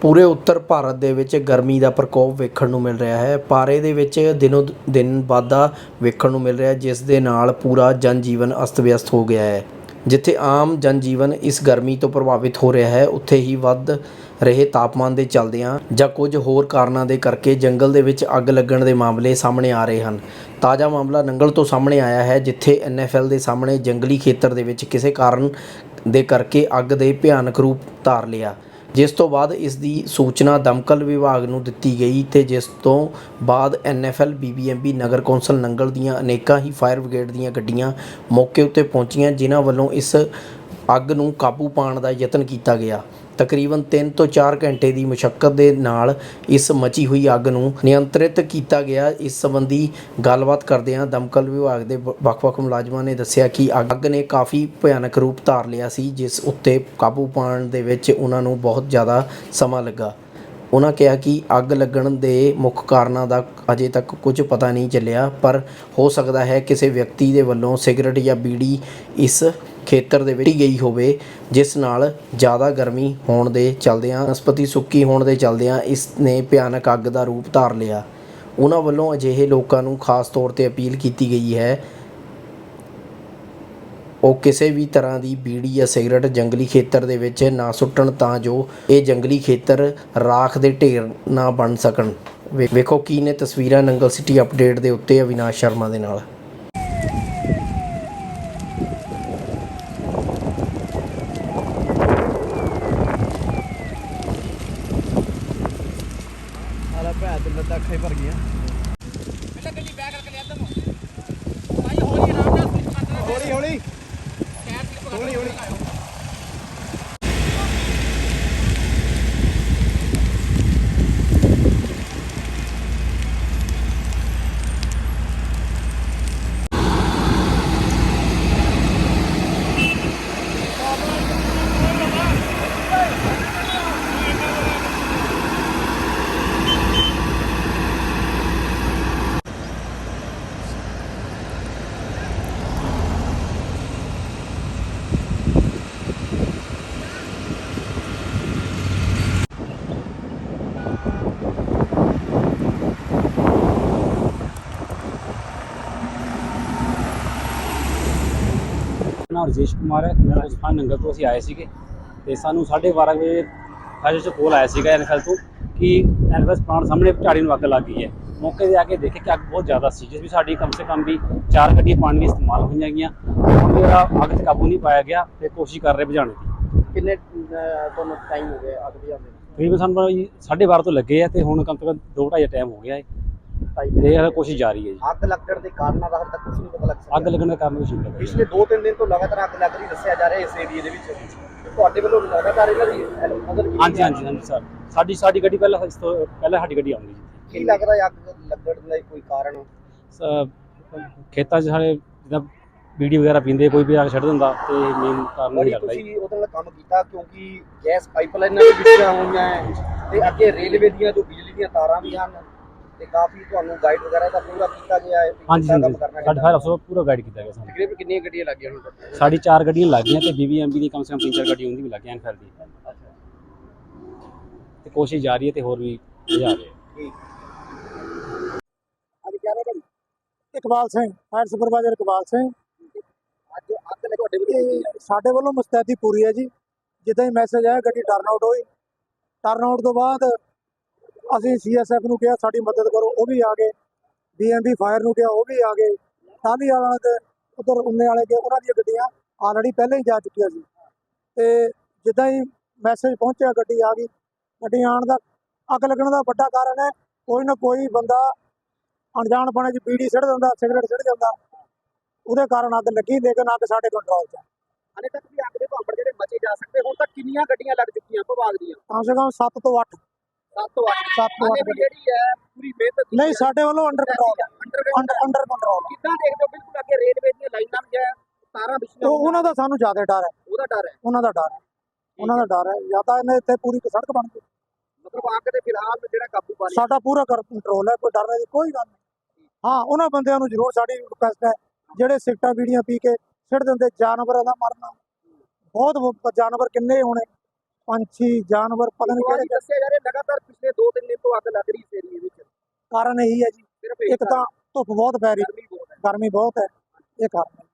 ਪੂਰੇ ਉੱਤਰ ਭਾਰਤ ਦੇ ਵਿੱਚ ਗਰਮੀ ਦਾ ਪ੍ਰਕੋਪ ਵੇਖਣ ਨੂੰ ਮਿਲ ਰਿਹਾ ਹੈ। ਪਾਰੇ ਦੇ ਵਿੱਚ ਦਿਨੋ ਦਿਨ ਵਾਧਾ ਵੇਖਣ ਨੂੰ ਮਿਲ ਰਿਹਾ ਜਿਸ ਦੇ ਨਾਲ ਪੂਰਾ ਜਨਜੀਵਨ ਅਸਤ-ਵਿਅਸਤ ਹੋ ਗਿਆ ਹੈ। ਜਿੱਥੇ ਆਮ ਜਨਜੀਵਨ ਇਸ ਗਰਮੀ ਤੋਂ ਪ੍ਰਭਾਵਿਤ ਹੋ ਰਿਹਾ ਹੈ, ਉੱਥੇ ਹੀ ਵੱਧ ਰਹੇ ਤਾਪਮਾਨ ਦੇ ਚੱਲਦਿਆਂ ਜਾਂ ਕੁਝ ਹੋਰ ਕਾਰਨਾਂ ਦੇ ਕਰਕੇ ਜੰਗਲ ਦੇ ਵਿੱਚ ਅੱਗ ਲੱਗਣ ਦੇ ਮਾਮਲੇ ਸਾਹਮਣੇ ਆ ਰਹੇ ਹਨ। ਤਾਜ਼ਾ ਮਾਮਲਾ ਨੰਗਲ ਤੋਂ ਸਾਹਮਣੇ ਆਇਆ ਹੈ, ਜਿੱਥੇ ਐਨਐਫਐਲ ਦੇ ਸਾਹਮਣੇ ਜੰਗਲੀ ਖੇਤਰ ਦੇ ਵਿੱਚ ਕਿਸੇ ਕਾਰਨ ਦੇ ਕਰਕੇ ਅੱਗ ਦੇ ਭਿਆਨਕ ਰੂਪ ਧਾਰ ਲਿਆ। ਜਿਸ ਤੋਂ ਬਾਅਦ ਇਸ ਦੀ ਸੂਚਨਾ ਦਮਕਲ ਵਿਭਾਗ ਨੂੰ ਦਿੱਤੀ ਗਈ ਤੇ ਜਿਸ ਤੋਂ ਬਾਅਦ ਐਨਐਫਐਲ ਬੀਬੀਐਮਬੀ ਨਗਰ ਕੌਂਸਲ ਨੰਗਲ ਦੀਆਂ ਅਨੇਕਾਂ ਹੀ ਫਾਇਰ ਬ੍ਰਿਗੇਡ ਦੀਆਂ ਗੱਡੀਆਂ ਮੌਕੇ ਉੱਤੇ ਪਹੁੰਚੀਆਂ, ਜਿਨ੍ਹਾਂ ਵੱਲੋਂ ਇਸ ਅੱਗ ਨੂੰ ਕਾਬੂ ਪਾਉਣ ਦਾ ਯਤਨ ਕੀਤਾ ਗਿਆ। ਤਕਰੀਬਨ 3 ਤੋਂ 4 ਘੰਟੇ ਦੀ ਮੁਸ਼ਕਲ ਦੇ ਨਾਲ ਇਸ ਮਚੀ ਹੋਈ ਅੱਗ ਨੂੰ ਨਿਯੰਤਰਿਤ ਕੀਤਾ ਗਿਆ। ਇਸ ਸੰਬੰਧੀ ਗੱਲਬਾਤ ਕਰਦਿਆਂ ਦਮਕਲ ਵਿਭਾਗ ਦੇ ਵੱਖ-ਵੱਖ ਮੁਲਾਜ਼ਮਾਂ ਨੇ ਦੱਸਿਆ ਕਿ ਅੱਗ ਨੇ ਕਾਫੀ ਭਿਆਨਕ ਰੂਪ ਧਾਰ ਲਿਆ ਸੀ, ਜਿਸ ਉੱਤੇ ਕਾਬੂ ਪਾਉਣ ਦੇ ਵਿੱਚ ਉਹਨਾਂ ਨੂੰ ਬਹੁਤ ਜ਼ਿਆਦਾ ਸਮਾਂ ਲੱਗਾ। ਉਹਨਾਂ ਕਿਹਾ ਕਿ ਅੱਗ ਲੱਗਣ ਦੇ ਮੁੱਖ ਕਾਰਨਾਂ ਦਾ ਅਜੇ ਤੱਕ ਕੁਝ ਪਤਾ ਨਹੀਂ ਚੱਲਿਆ, ਪਰ ਹੋ ਸਕਦਾ ਹੈ ਕਿਸੇ ਵਿਅਕਤੀ ਦੇ ਵੱਲੋਂ ਸਿਗਰਟ ਜਾਂ ਬੀੜੀ ਇਸ ਖੇਤਰ ਦੇ ਵਿੱਚ ਗਈ ਹੋਵੇ, ਜਿਸ ਨਾਲ ਜ਼ਿਆਦਾ ਗਰਮੀ ਹੋਣ ਦੇ ਚਲਦਿਆਂ, ਬਨਸਪਤੀ ਸੁੱਕੀ ਹੋਣ ਦੇ ਚਲਦਿਆਂ ਇਸ ਨੇ ਭਿਆਨਕ ਅੱਗ ਦਾ ਰੂਪ ਧਾਰ ਲਿਆ। ਉਹਨਾਂ ਵੱਲੋਂ ਅਜਿਹੇ ਲੋਕਾਂ ਨੂੰ ਖਾਸ ਤੌਰ ਤੇ ਅਪੀਲ ਕੀਤੀ ਗਈ ਹੈ। ਉਹ ਕਿਸੇ ਵੀ ਤਰ੍ਹਾਂ ਦੀ ਬੀੜੀ ਜਾਂ ਸਿਗਰਟ ਜੰਗਲੀ ਖੇਤਰ ਦੇ ਵਿੱਚ ਨਾ ਸੁੱਟਣ ਤਾਂ ਜੋ ਇਹ ਜੰਗਲੀ ਖੇਤਰ ਰਾਖ ਦੇ ਢੇਰ ਨਾ ਬਣ ਸਕਣ। ਵੇ- ਵੇਖੋ ਕੀ ਨੇ ਤਸਵੀਰਾਂ ਨੰਗਲ ਸਿਟੀ ਅਪਡੇਟ ਦੇ ਉੱਤੇ ਅਵਿਨਾਸ਼ ਸ਼ਰਮਾ ਦੇ ਨਾਲ। ਆਲਾ ਭੈ ਤੇ ਲੱਤਾਂ ਅੱਖਾਂ ਹੀ ਭਰ ਗਈਆਂ। ਹੌਲੀ ਹੌਲੀ ਹੌਲੀ। ਹੌਲੀ। ਨਾਮ ਰਜੇਸ਼ ਕੁਮਾਰ ਹੈ ਮੇਰਾ ਸਥਾਨ ਨੰਗਲ ਤੋਂ ਅਸੀਂ ਆਏ ਸੀਗੇ ਤੇ ਸਾਨੂੰ 12:30 ਵਜੇ ਫਾਇਰ ਚ ਕੋਲ ਆਇਆ ਸੀਗਾ ਐਨਫਐਲ ਤੋਂ ਕਿ ਐਨਫਐਲ ਪਲਾਂਟ ਸਾਹਮਣੇ ਝਾੜੀ ਨੂੰ ਅੱਗ ਲੱਗ ਗਈ ਹੈ। ਮੌਕੇ ਤੇ ਆ ਕੇ ਦੇਖੇ ਕਿ ਅੱਗ ਬਹੁਤ ਜ਼ਿਆਦਾ ਸੀ ਜਿਸ ਵਿੱਚ ਸਾਡੀ ਕਮ ਸੇ ਕਮ ਵੀ ਚਾਰ ਗੱਡੀਆਂ ਪਾਣੀ ਦੀ ਇਸਤੇਮਾਲ ਹੋਈਆਂ ਗਈਆਂ। ਹੁਣ ਇਹਦਾ ਅੱਗ ਤੇ ਕਾਬੂ ਨਹੀਂ ਪਾਇਆ ਗਿਆ ਤੇ ਕੋਸ਼ਿਸ਼ ਕਰ ਰਹੇ ਬੁਝਾਉਣ ਦੀ। ਕਿੰਨੇ ਤੁਹਾਨੂੰ ਟਾਈਮ ਹੋ ਗਿਆ ਅੱਗ ਬੁਝਾਉਣ ਦੇ? ਤਕਰੀਬਨ ਸਾਨੂੰ ਜੀ 12:30 ਤੋਂ ਲੱਗੇ ਆ ਤੇ ਹੁਣ ਕਮ ਸੇ ਕਮ 2:30 ਟਾਈਮ ਹੋ ਗਿਆ ਹੈ ਟਾਈਮ ਤੇ ਇਹ ਕੋਸ਼ਿਸ਼ ਜਾਰੀ ਹੈ ਜੀ। ਅੱਗ ਲੱਗਣ ਦੇ ਕਾਰਨਾਂ ਦਾ ਹਾਲੇ ਤੱਕ ਕੁਝ ਨਹੀਂ ਪਤਾ ਲੱਗ ਸਕਿਆ। ਅੱਗ ਲੱਗਣ ਦਾ ਕਾਰਨ ਕੁਛ ਨਹੀਂ ਪਤਾ। ਪਿਛਲੇ 2-3 ਦਿਨ ਤੋਂ ਲਗਾਤਾਰ ਅੱਗ ਲੱਗ ਰਹੀ ਦੱਸਿਆ ਜਾ ਰਿਹਾ ਇਸ ਏਰੀਏ ਦੇ ਵਿੱਚ। ਤੁਹਾਡੇ ਵੱਲੋਂ ਲਗਾਤਾਰ ਇਹਨਾਂ ਦੀ ਮਦਦ ਹਾਂਜੀ ਹਾਂਜੀ ਹਾਂਜੀ ਸਰ। ਸਾਡੀ ਸਾਡੀ ਗੱਡੀ ਪਹਿਲਾਂ ਇਸ ਤੋਂ ਪਹਿਲਾਂ ਸਾਡੀ ਗੱਡੀ ਆਉਂਦੀ ਜੀ ਕੀ ਲੱਗਦਾ ਹੈ ਅੱਗ ਲੱਗਣ ਦਾ ਕੋਈ ਕਾਰਨ ਖੇਤਾਂ 'ਚ ਸਾਡੇ ਜਿੱਦਾਂ ਬੀੜੀ ਵਗੈਰਾ ਪੀਂਦੇ ਕੋਈ ਵੀ ਆ ਕੇ ਛੱਡ ਦਿੰਦਾ ਤੇ ਮੇਨ ਕਾਰਨ ਨਹੀਂ ਲੱਗਦਾ ਤੁਸੀਂ ਉਹਦੇ ਨਾਲ ਕੰਮ ਕੀਤਾ ਕਿਉਂਕਿ ਗੈਸ ਪਾਈਪਲਾਈਨਾਂ ਵੀ ਵਿਛੀਆਂ ਹੋਈਆਂ ਤੇ ਅੱਗੇ ਰੇਲਵੇ ਦੀਆਂ ਜੋ ਬਿਜਲੀ ਦੀਆਂ ਤਾਰਾਂ ਵੀ ਹਨ ਤੇ ਕਾਫੀ ਤੁਹਾਨੂੰ ਗਾਈਡ ਵਗੈਰਾ ਦਾ ਪੂਰਾ ਕੀਤਾ ਗਿਆ ਹੈ ਵੀ ਹਾਂਜੀ ਕਿੱਦਾਂ ਹਾਂਜੀ। ਕੰਮ ਕਰਨਾ ਸਾਡੇ ਫਾਇਰ ਅਫਸਰ ਪੂਰਾ ਗਾਈਡ ਕੀਤਾ ਗਿਆ ਸਾਨੂੰ। ਤਕਰੀਬਨ ਕਿੰਨੀਆਂ ਗੱਡੀਆਂ ਲੱਗੀਆਂ ਹੁਣ ਤੱਕ? ਸਾਡੀ ਚਾਰ ਗੱਡੀਆਂ ਲੱਗ ਗਈਆਂ ਤੇ ਬੀਬੀਐਮਬੀ ਦੀ ਕਮ ਸੇ ਕਮ ਤਿੰਨ ਚਾਰ ਗੱਡੀਆਂ ਉਹਦੀ ਵੀ ਲੱਗ ਗਈਆਂ ਐਨਫਐਲ ਦੀ। ਤੇ ਕੋਸ਼ਿਸ਼ ਜਾਰੀ ਹੈ ਤੇ ਹੋਰ ਵੀ ਜਾ ਰਹੇ ਠੀਕ। ਅੱਜ ਕਿਆ ਨਾਮ ਹੈ ਇਕਬਾਲ ਸਿੰਘ ਫਾਇਰ ਸੁਪਰਵਾਈਜ਼ਰ ਇਕਬਾਲ ਸਿੰਘ। ਅੱਜ ਅੱਗ ਲੱਗ ਤੁਹਾਡੇ ਵੱਲੋਂ ਕੀਤੀ ਇਹ ਸਾਡੇ ਵੱਲੋਂ ਮੁਸਤੈਦੀ ਪੂਰੀ ਹੈ ਜੀ। ਜਿੱਦਾਂ ਹੀ ਮੈਸੇਜ ਆਇਆ ਗੱਡੀ ਟਰਨ ਆਊਟ ਹੋਈ। ਟਰਨ ਆਊਟ ਤੋਂ ਬਾਅਦ ਅਸੀਂ ਸੀਐਸਐਫ ਨੂੰ ਕਿਹਾ ਸਾਡੀ ਮਦਦ ਕਰੋ ਉਹ ਵੀ ਆ ਗਏ। ਬੀਐਮਬੀ ਫਾਇਰ ਨੂੰ ਕਿਹਾ ਉਹ ਵੀ ਆ ਗਏ। ਟਾਲੀ ਵਾਲਾ ਤੇ ਉਧਰ ਉੰਨੇ ਵਾਲੇ ਗਏ ਉਹਨਾਂ ਦੀਆਂ ਗੱਡੀਆਂ ਆਲਰੇਡੀ ਪਹਿਲਾਂ ਹੀ ਜਾ ਚੁੱਕੀਆਂ ਸੀ। ਤੇ ਜਿੱਦਾਂ ਹੀ ਮੈਸੇਜ ਪਹੁੰਚਿਆ ਗੱਡੀ ਆ ਗਈ। ਗੱਡੀ ਆਉਣ ਦਾ ਅੱਗ ਲੱਗਣ ਦਾ ਵੱਡਾ ਕਾਰਨ ਹੈ ਕੋਈ ਨਾ ਕੋਈ ਬੰਦਾ ਅਣਜਾਣ ਪਣੇ 'ਚ ਬੀੜੀ ਸਿੱਟ ਦਿੰਦਾ ਸਿਗਰਟ ਸਿੱਟ ਜਾਂਦਾ। ਉਹਦੇ ਕਾਰਨ ਅੱਗ ਲੱਗੀ ਲੇਕਿਨ ਅੱਗ ਸਾਡੇ ਕੰਟਰੋਲ 'ਚ। ਹਲੇ ਤੱਕ ਵੀ ਅੱਗ ਦੇ ਭਾਂਬੜ ਜਿਹੜੇ ਬਚੇ ਜਾ ਸਕਦੇ ਹੁਣ ਤੱਕ ਕਿੰਨੀਆਂ ਗੱਡੀਆਂ ਲੱਗ ਚੁੱਕੀਆਂ ਵਿਭਾਗ ਦੀਆਂ? ਕਮ ਸੇ ਕਮ 7 ਤੋਂ 8 7 ਤੋਂ 8 7 ਤੋਂ 8 ਵੀ ਜਿਹੜੀ ਹੈ ਪੂਰੀ ਮਿਹਨਤ ਨਹੀਂ ਸਾਡੇ ਵੱਲੋਂ under control underground under under control ਕਿੱਦਾਂ ਦੇਖਦੇ ਹੋ? ਬਿਲਕੁਲ ਅੱਗੇ ਰੇਲਵੇ ਦੀਆਂ ਲਾਈਨਾਂ ਵੀ ਹੈ ਤਾਰਾਂ ਵਿਛੀਆਂ ਉਹਨਾਂ ਦਾ ਸਾਨੂੰ ਜ਼ਿਆਦਾ ਡਰ ਹੈ। ਉਹਦਾ ਡਰ ਹੈ। ਉਹਨਾਂ ਦਾ ਡਰ ਹੈ। ਉਹਨਾਂ ਦਾ ਡਰ ਹੈ। ਜਾਂ ਤਾਂ ਇਹਨੇ ਇੱਥੇ ਪੂਰੀ ਸੜਕ ਬਣ ਗਈ। ਮਤਲਬ ਅੱਗ ਤੇ ਫਿਲਹਾਲ ਜਿਹੜਾ ਕਾਬੂ ਪਾ ਸਾਡਾ ਪੂਰਾ ਕੰਟਰੋਲ ਹੈ ਕੋਈ ਡਰਨੇ ਦੀ ਕੋਈ ਗੱਲ ਨਹੀਂ। ਹਾਂ ਉਹਨਾਂ ਬੰਦਿਆਂ ਨੂੰ ਜ਼ਰੂਰ ਸਾਡੀ ਰਿਕੁਐਸਟ ਹੈ ਜਿਹੜੇ ਸਿਗਟਾਂ ਬੀੜੀਆਂ ਪੀ ਕੇ ਸਿੱਟ ਦਿੰਦੇ ਜਾਨਵਰਾਂ ਦਾ ਮਰਨਾ। ਬਹੁਤ ਜਾਨਵਰ ਕਿੰਨੇ ਹੋਣੇ। ਪੰਛੀ ਜਾਨਵਰ ਪਤਾ ਨਹੀਂ ਕਿਹੜੇ ਦੱਸਿਆ ਜਾ ਰਿਹਾ ਲਗਾਤਾਰ ਪਿਛਲੇ 2-3 ਦਿਨ ਤੋਂ ਅੱਗ ਲੱਗ ਰਹੀ ਇਸ ਏਰੀਏ ਵਿੱਚ। ਕਾਰਨ ਇਹੀ ਹੈ ਜੀ। ਇੱਕ ਤਾਂ ਧੁੱਪ ਬਹੁਤ ਪੈ ਰਹੀ ਗਰਮੀ ਬਹੁਤ ਹੈ। ਇਹ ਕਾਰਨ